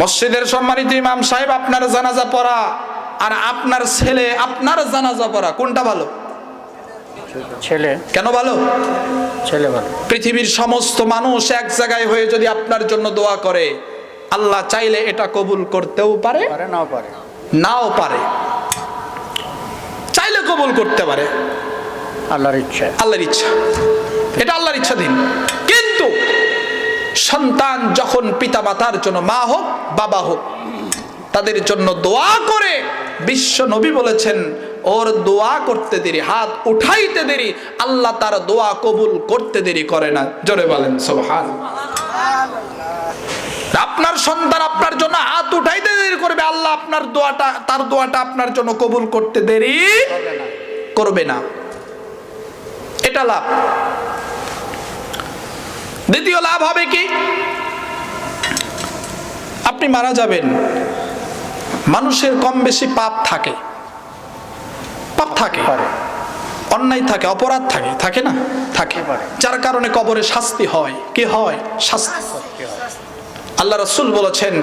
মসজিদের সম্মানিত ইমাম সাহেব আপনার জানাজা পড়া আর আপনার ছেলে আপনার জানাজা পড়া কোনটা ভালো? ছেলে। কেন ভালো? ছেলে ভালো। পৃথিবীর সমস্ত মানুষ এক জায়গায় হয়ে যদি আপনার জন্য দোয়া করে আল্লাহ চাইলে এটা কবুল করতেও পারে নাও পারে। নাও পারে। চাইলে কবুল করতে পারে। আল্লাহর ইচ্ছা। আল্লাহর ইচ্ছা। এটা আল্লাহর ইচ্ছাধীন কিন্তু সন্তান যখন পিতা মাতার জন্য মা হোক, বাবা হোক, তাদের জন্য দোয়া করে বিশ্ব নবী বলেছেন, ওর দোয়া করতে দেরি, হাত উঠাইতে দেরি, আল্লাহ তার দোয়া কবুল করতে দেরি করে না। জোরে বলেন সোহান আপনার সন্তান আপনার জন্য হাত উঠাইতে দেরি করবে, আল্লাহ আপনার দোয়াটা, তার দোয়াটা আপনার জন্য কবুল করতে দেরি করবে না। এটা লাভ। দ্বিতীয় লাভ হবে কি? আপনি মারা যাবেন। মানুষের কম বেশি পাপ থাকে। পাপ থাকে। অন্যায় থাকে অপরাধ থাকে থাকে না? থাকে। যার কারণে কবরে শাস্তি হয়। কি হয়? শাস্তি আল্লাহ রসুল বলেছেন